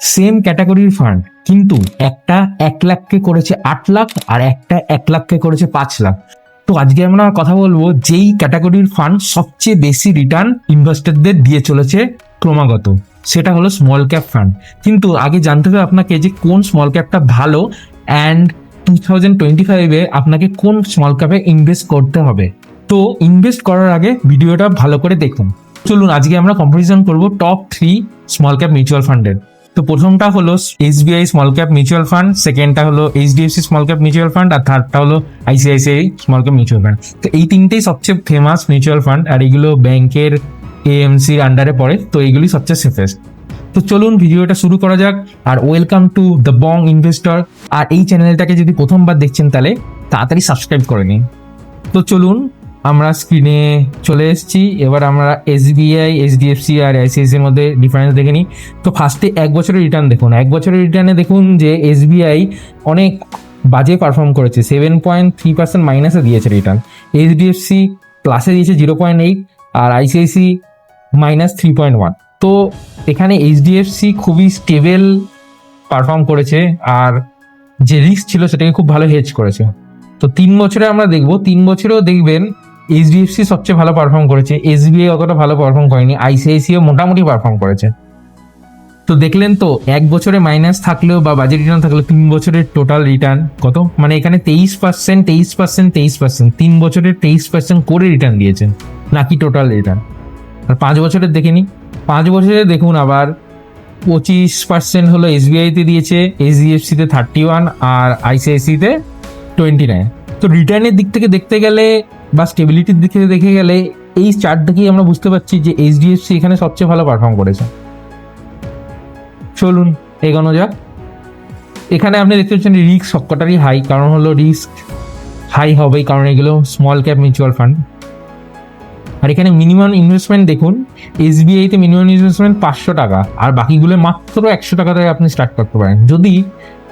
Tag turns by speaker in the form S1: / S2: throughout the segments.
S1: Same ক্যাটাগরির fund কিন্তু একটা এক লাখকে করেছে আট লাখ আর একটা এক লাখকে করেছে পাঁচ লাখ তো আজকে আমরা কথা বলব যেই ক্যাটাগরির ফান্ড সবচেয়ে বেশি রিটার্ন ইনভেস্টরদের দিয়ে চলেছে ক্রমাগত, সেটা হলো স্মল ক্যাপ ফান্ড কিন্তু আগে জানতে হবে আপনাকে যে কোন স্মল ক্যাপটা ভালো অ্যান্ড টু থাউজেন্ড টোয়েন্টি ফাইভে আপনাকে কোন স্মল ক্যাপে ইনভেস্ট করতে হবে। তো ইনভেস্ট করার আগে ভিডিওটা ভালো করে দেখুন। চলুন আজকে আমরা কম্পারিজন করব top three small cap mutual ফান্ডের তো প্রথমটা হলো SBI small cap mutual fund সেকেন্ডটা হলো HDFC small cap mutual fund আর থার্ডটা হলো ICICI small cap mutual fund তো এই তিনটেই সবচেয়ে ফেমাস মিউচুয়াল ফান্ড আর এগুলো ব্যাংকের এএমসির আন্ডারে পড়ে, তো এইগুলি সবচেয়ে সেফেস্ট তো চলুন ভিডিওটা শুরু করা যাক, আর welcome to the Bong investor আর এই চ্যানেলটাকে যদি প্রথমবার দেখছেন তাহলে তাড়াতাড়ি সাবস্ক্রাইব করে নিন। তো চলুন আমরা স্ক্রিনে চলে এসেছি। এবার আমরা এসবিআই এইচডিএফসি আর আইসিআইসির মধ্যে ডিফারেন্স দেখে নিই। তো ফার্স্টে এক বছরের রিটার্ন দেখুন। এক বছরের রিটার্নে দেখুন যে এসবিআই অনেক বাজে পারফর্ম করেছে। সেভেন পয়েন্ট থ্রি পার্সেন্ট মাইনাসে দিয়েছে রিটার্ন এইচডিএফসি প্লাসে দিয়েছে জিরো পয়েন্ট এইট আর ICICI minus three point one তো এখানে এইচডিএফসি খুবই স্টেবল পারফর্ম করেছে আর যে রিস্ক ছিল সেটাকে খুব ভালো হেজ করেছে। তো তিন বছরে আমরা দেখব, তিন বছরেও দেখবেন এইচডিএফসি সবচেয়ে ভালো পারফর্ম করেছে। এসবিআই অতটা ভালো পারফর্ম করেনি। আইসিআইসিও মোটামুটি পারফর্ম করেছে। তো দেখলেন তো, এক বছরে মাইনাস থাকলেও বা বাজেট রিটার্ন থাকলেও তিন বছরের টোটাল রিটার্ন কত? মানে এখানে তেইশ পার্সেন্ট তেইশ পার্সেন্ট তেইশ পার্সেন্ট তিন বছরের তেইশ পার্সেন্ট করে রিটার্ন দিয়েছেন, নাকি টোটাল রিটার্ন আর পাঁচ বছরের দেখে নিই। পাঁচ বছরে দেখুন আবার, পঁচিশ পার্সেন্ট হলো এসবিআইতে দিয়েছে এইচডিএফসিতে থার্টি ওয়ান আর আইসিআইসিতে টোয়েন্টি নাইন তো রিটার্নের দিক থেকে দেখতে গেলে বা স্টেবিলিটির দিক থেকে দেখে গেলে এই চার্ট দেখেই আমরা বুঝতে পারছি যে এইচডিএফসি এখানে সবচেয়ে ভালো পারফর্ম করেছে। চলুন এগোনো যাক। এখানে আপনি দেখতে পাচ্ছেন রিস্ক সবকটারই হাই কারণ হলো রিস্ক হাই হবেই, কারণ এগুলো স্মল ক্যাপ মিউচুয়াল ফান্ড আর এখানে মিনিমাম ইনভেস্টমেন্ট দেখুন এসবিআইতে মিনিমাম ইনভেস্টমেন্ট পাঁচশো টাকা, আর বাকিগুলো মাত্র একশো টাকা থেকে আপনি স্টার্ট করতে পারেন। যদি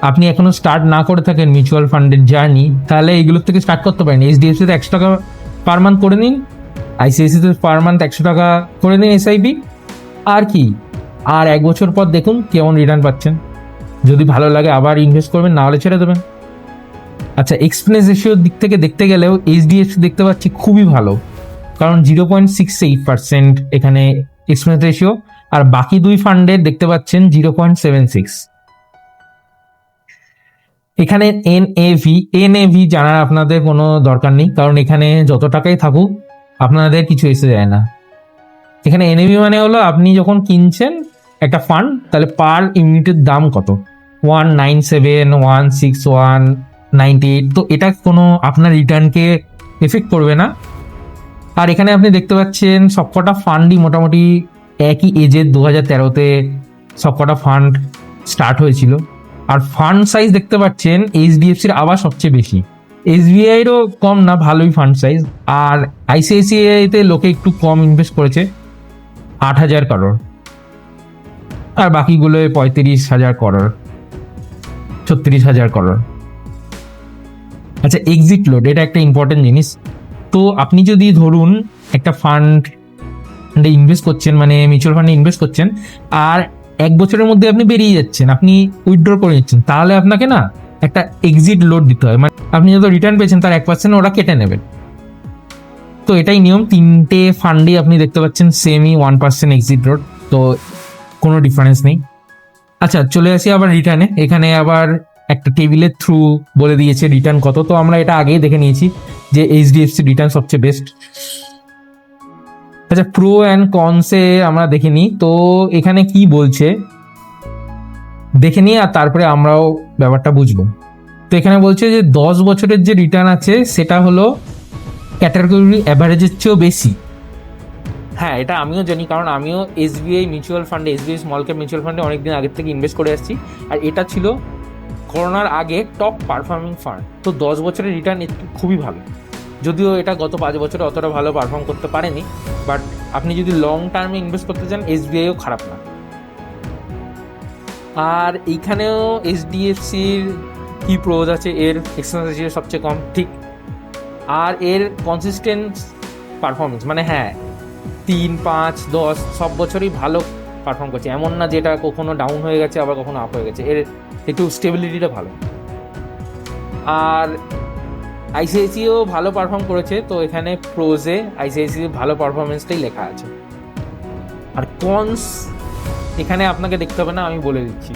S1: আপনি এখনও স্টার্ট না করে থাকেন মিউচুয়াল ফান্ডের জার্নি তাহলে এইগুলোর থেকে স্টার্ট করতে পারেন। এইচডিএফসিতে একশো টাকা পার মান্থ করে নিন আইসিআইসিতে পার মান্থ একশো টাকা করে নিন এসআইপি আর কি? আর এক বছর পর দেখুন কেমন রিটার্ন পাচ্ছেন। যদি ভালো লাগে আবার ইনভেস্ট করবেন, না হলে ছেড়ে দেবেন। আচ্ছা এক্সপেন্স রেশিওর দিক থেকে দেখতে গেলেও এইচডিএফসি দেখতে পাচ্ছি খুবই ভালো। কারণ zero point six eight percent এখানে এক্সপেন্স রেশিও আর বাকি দুই ফান্ডের দেখতে পাচ্ছেন জিরো পয়েন্ট সেভেন সিক্স এখানে N A V N A V জানার আপনাদের কোনো দরকার নেই, কারণ এখানে যত টাকাই থাকুক, আপনাদের কিছু এসে যায় না। এখানে এনএভি মানে হলো আপনি যখন কিনছেন একটা ফান্ড তাহলে পার ইউনিটের দাম কত? One nine seven one six one ninety eight তো এটা কোনো আপনার রিটার্নকে এফেক্ট করবে না। আর এখানে আপনি দেখতে পাচ্ছেন সবকটা ফান্ডই মোটামুটি একই এজের দু হাজার তেরোতে সবকটা ফান্ড স্টার্ট হয়েছিল। আর ফান্ড সাইজ দেখতে পাচ্ছেন এইচডিএফসির আবার সবচেয়ে বেশি। এসবিআইরও কম না, ভালোই ফান্ড সাইজ আর আইসিআইসিআইতে লোকে একটু কম ইনভেস্ট করেছে, আট হাজার করোড় আর বাকিগুলোয় পঁয়ত্রিশ হাজার করোড় ছত্রিশ হাজার করোড় আচ্ছা এক্সিট লোড এটা একটা ইম্পর্টেন্ট জিনিস। তো আপনি যদি ধরুন, একটা ফান্ড ইনভেস্ট করছেন মানে মিউচুয়াল ফান্ডে ইনভেস্ট করছেন, আর এক বছরের মধ্যে আপনি বেরিয়ে যাচ্ছেন, আপনি উইথড্র করে নিচ্ছেন, তাহলে আপনাকে না একটা এক্সিট লোড দিতে হয়। মানে আপনি যত রিটার্ন পেয়েছেন, তার এক পার্সেন্ট ওরা কেটে নেবেন। তো এটাই নিয়ম, তিনটে ফান্ডে আপনি দেখতে পাচ্ছেন সেমই ওয়ান পার্সেন্ট এক্সিট লোড তো কোনো ডিফারেন্স নেই। আচ্ছা চলে আসি আবার রিটার্নে এখানে আবার একটা টেবিলের থ্রু বলে দিয়েছে রিটার্ন কত। তো আমরা এটা আগেই দেখে নিয়েছি যে এইচডিএফসি রিটার্ন সবচেয়ে বেস্ট আচ্ছা প্রো অ্যান্ড কনসে আমরা দেখে নিই। তো এখানে কি বলছে? দেখে নিই আর তারপরে আমরাও ব্যাপারটা বুঝব। তো এখানে বলছে যে, দশ বছরের যে রিটার্ন আছে, সেটা হলো ক্যাটাগরি অ্যাভারেজের চেয়েও বেশি। হ্যাঁ এটা আমিও জানি, কারণ আমিও এসবিআই মিউচুয়াল ফান্ডে এসবিআই স্মল ক্যাপ মিউচুয়াল ফান্ডে অনেকদিন আগের থেকে ইনভেস্ট করে আসছি। আর এটা ছিল করোনার আগে টপ পারফর্মিং ফান্ড তো দশ বছরের রিটার্ন একটু খুবই ভালো। যদিও এটা গত পাঁচ বছরে অতটা ভালো পারফর্ম করতে পারেনি বাট আপনি যদি লং টার্মে ইনভেস্ট করতে চান এসবিআইও খারাপ না। আর এইখানেও এইচডিএফসির কি প্রোজ আছে, এর এক্সপেন্স সবচেয়ে কম, ঠিক। আর এর কনসিস্টেন্ট পারফরমেন্স মানে হ্যাঁ তিন, পাঁচ, দশ, সব বছরই ভালো পারফর্ম করছে। এমন না যেটা কখনো ডাউন হয়ে গেছে, আবার কখনো আপ হয়ে গেছে। এর একটু স্টেবিলিটিটা ভালো। আর আইসিআইসিও ভালো পারফর্ম করেছে, তো এখানে প্রোজে আইসিআইসি ভালো পারফরমেন্সটাই লেখা আছে। আর কনস এখানে আপনাকে দেখতে হবে না, আমি বলে দিচ্ছি।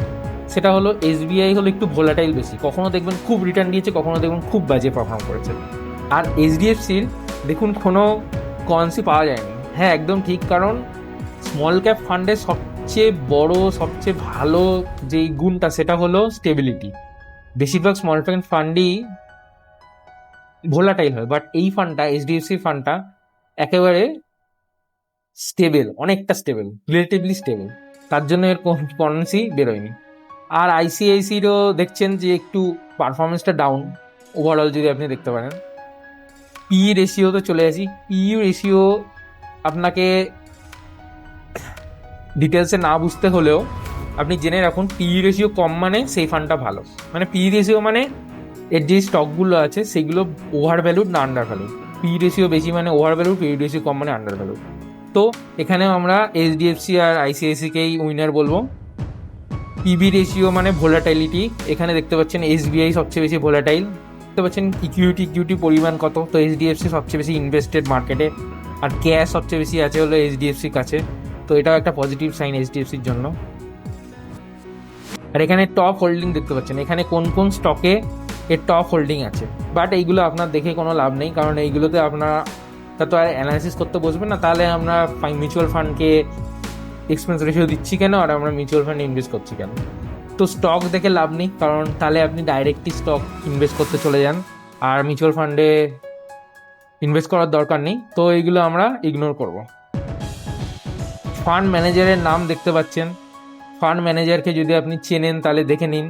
S1: সেটা হলো এসবিআই হলো একটু ভোলাটাইল বেশি। কখনো দেখবেন খুব রিটার্ন দিয়েছে, কখনো দেখবেন খুব বাজে পারফর্ম করেছে। আর এইচডিএফসির দেখুন, কোনো কনসই পাওয়া যায়নি। হ্যাঁ একদম ঠিক, কারণ স্মল ক্যাপ ফান্ডের সবচেয়ে বড়, সবচেয়ে ভালো যেই গুণটা, সেটা হলো স্টেবিলিটি বেশিরভাগ স্মল ক্যাপ ফান্ডই ভোলাটাইল হয় বাট এই ফান্ডটা এইচডিএফসি ফান্ডটা একেবারে স্টেবল অনেকটা স্টেবল রিলেটিভলি স্টেবল তার জন্য এর কনসি বেরোয়নি। আর আইসিআইসিরও দেখছেন যে একটু পারফরমেন্সটা ডাউন ওভারঅল যদি আপনি দেখতে পারেন। পি রেশিও তো চলে আসি। পি রেশিও আপনাকে ডিটেলসে না বুঝতে হলেও আপনি জেনে রাখুন পি রেশিও কম মানে সেই ফান্ডটা ভালো। মানে পি রেশিও মানে এর যে স্টকগুলো আছে, সেগুলো ওভার ভ্যালুড না আন্ডার ভ্যালুড পি রেশিও বেশি মানে ওভার ভ্যালুড পি রেশিও কম মানে আন্ডার ভ্যালুড তো এখানেও আমরা এইচডিএফসি আর আইসিআইসিকেই উইনার বলব। পিবি রেশিও মানে ভোলাটাইলিটি এখানে দেখতে পাচ্ছেন এসবিআই সবচেয়ে বেশি ভোলাটাইল দেখতে পাচ্ছেন ইকুইটি ইকুইটি পরিমাণ কত? তো এইচডিএফসি সবচেয়ে বেশি ইনভেস্টেড মার্কেটে আর ক্যাশ সবচেয়ে বেশি আছে হলো এইচডিএফসির কাছে। তো এটাও একটা পজিটিভ সাইন এইচডিএফসির জন্য। আর এখানে টপ হোল্ডিং দেখতে পাচ্ছেন। এখানে কোন কোন স্টকে এর টপ হোল্ডিং আছে। বাট এইগুলো আপনার দেখে কোনো লাভ নেই, কারণ এইগুলোতে আপনার তা আর অ্যানালাইসিস করতে বসবেন না। তাহলে আমরা মিউচুয়াল ফান্ডকে এক্সপেন্স রেশিও দিচ্ছি কেন, আর আমরা মিউচুয়াল ফান্ডে ইনভেস্ট করছি কেন? তো স্টক দেখে লাভ নেই, কারণ তাহলে আপনি ডাইরেক্টলি স্টক ইনভেস্ট করতে চলে যান। আর মিউচুয়াল ফান্ডে ইনভেস্ট করার দরকার নেই, তো এইগুলো আমরা ইগনোর করব। ফান্ড ম্যানেজারের নাম দেখতে পাচ্ছেন। ফান্ড ম্যানেজারকে যদি আপনি চেনেন, তাহলে দেখে নিন।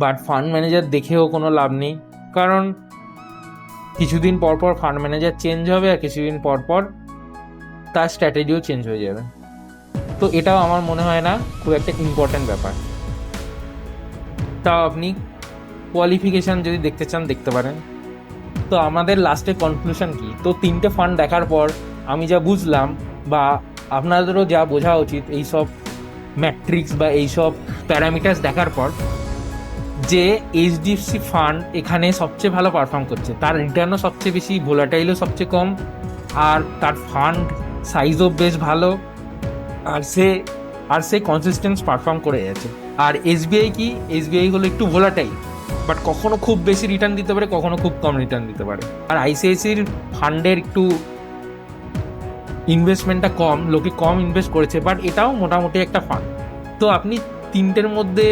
S1: বাট ফান্ড ম্যানেজার দেখেও কোনো লাভ নেই। কারণ কিছুদিন পর পর ফান্ড ম্যানেজার চেঞ্জ হবে আর কিছুদিন পর পর তার স্ট্র্যাটেজিও চেঞ্জ হয়ে যাবে। তো এটাও আমার মনে হয় না খুব একটা ইম্পর্ট্যান্ট ব্যাপার। তাও আপনি কোয়ালিফিকেশান যদি দেখতে চান, দেখতে পারেন। তো আমাদের লাস্টে কনক্লুশন কি? তো তিনটে ফান্ড দেখার পর আমি যা বুঝলাম বা আপনাদেরও যা বোঝা উচিত এইসব ম্যাট্রিক্স বা এইসব প্যারামিটার্স দেখার পর যে এইচডিএফসি ফান্ড এখানে সবচেয়ে ভালো পারফর্ম করছে। তার রিটার্নও সবচেয়ে বেশি ভোলাটাইলও সবচেয়ে কম, আর তার ফান্ড সাইজও বেশ ভালো, আর সে আর সে কনসিস্টেন্স পারফর্ম করে যাচ্ছে আর এসবিআই কি? এসবিআই হলো একটু ভোলাটাইল বাট কখনো খুব বেশি রিটার্ন দিতে পারে, কখনো খুব কম রিটার্ন দিতে পারে। আর আইসিআইসির ফান্ডের একটু ইনভেস্টমেন্টটা কম, লোকে কম ইনভেস্ট করেছে বাট এটাও মোটামুটি একটা ফান্ড তো আপনি তিনটের মধ্যে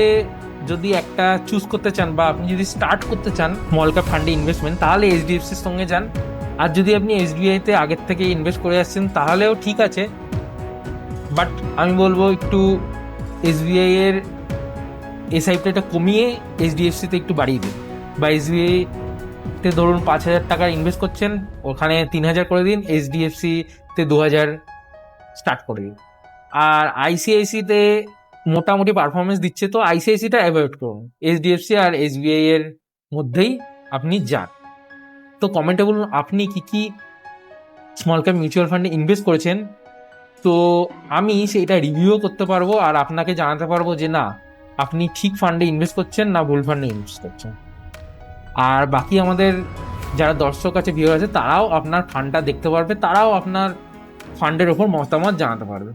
S1: যদি একটা চুজ করতে চান বা আপনি যদি স্টার্ট করতে চান স্মল ক্যাপ ফান্ডে ইনভেস্টমেন্ট তাহলে এইচডিএফসির সঙ্গে যান। আর যদি আপনি এসবিআইতে আগের থেকে ইনভেস্ট করে আসছেন, তাহলেও ঠিক আছে। বাট আমি বলব একটু এসবিআই এর এসআইপিটা কমিয়ে এইচডিএফসিতে একটু বাড়িয়ে দিন। বা এসবিআই তে ধরুন পাঁচ হাজার টাকা ইনভেস্ট করছেন, ওখানে তিন হাজার করে দিন এইচডিএফসিতে দু হাজার স্টার্ট করে দিন। আর আইসিআইসিতে মোটামুটি পারফরমেন্স দিচ্ছে, তো আইসিআইসিটা অ্যাভয়েড করুন। এইচডিএফসি আর এসবিআই এর মধ্যেই আপনি যান। তো কমেন্টে বলুন, আপনি কি কি স্মল ক্যাপ মিউচুয়াল ফান্ডে ইনভেস্ট করেছেন? তো আমি সেটা রিভিউও করতে পারব আর আপনাকে জানাতে পারব যে না, আপনি ঠিক ফান্ডে ইনভেস্ট করছেন না ভুল ফান্ডে ইনভেস্ট করছেন। আর বাকি আমাদের যারা দর্শক আছে ভিউ আছে, তারাও আপনার ফান্ডটা দেখতে পারবে, তারাও আপনার ফান্ডের ওপর মতামত জানাতে পারবে।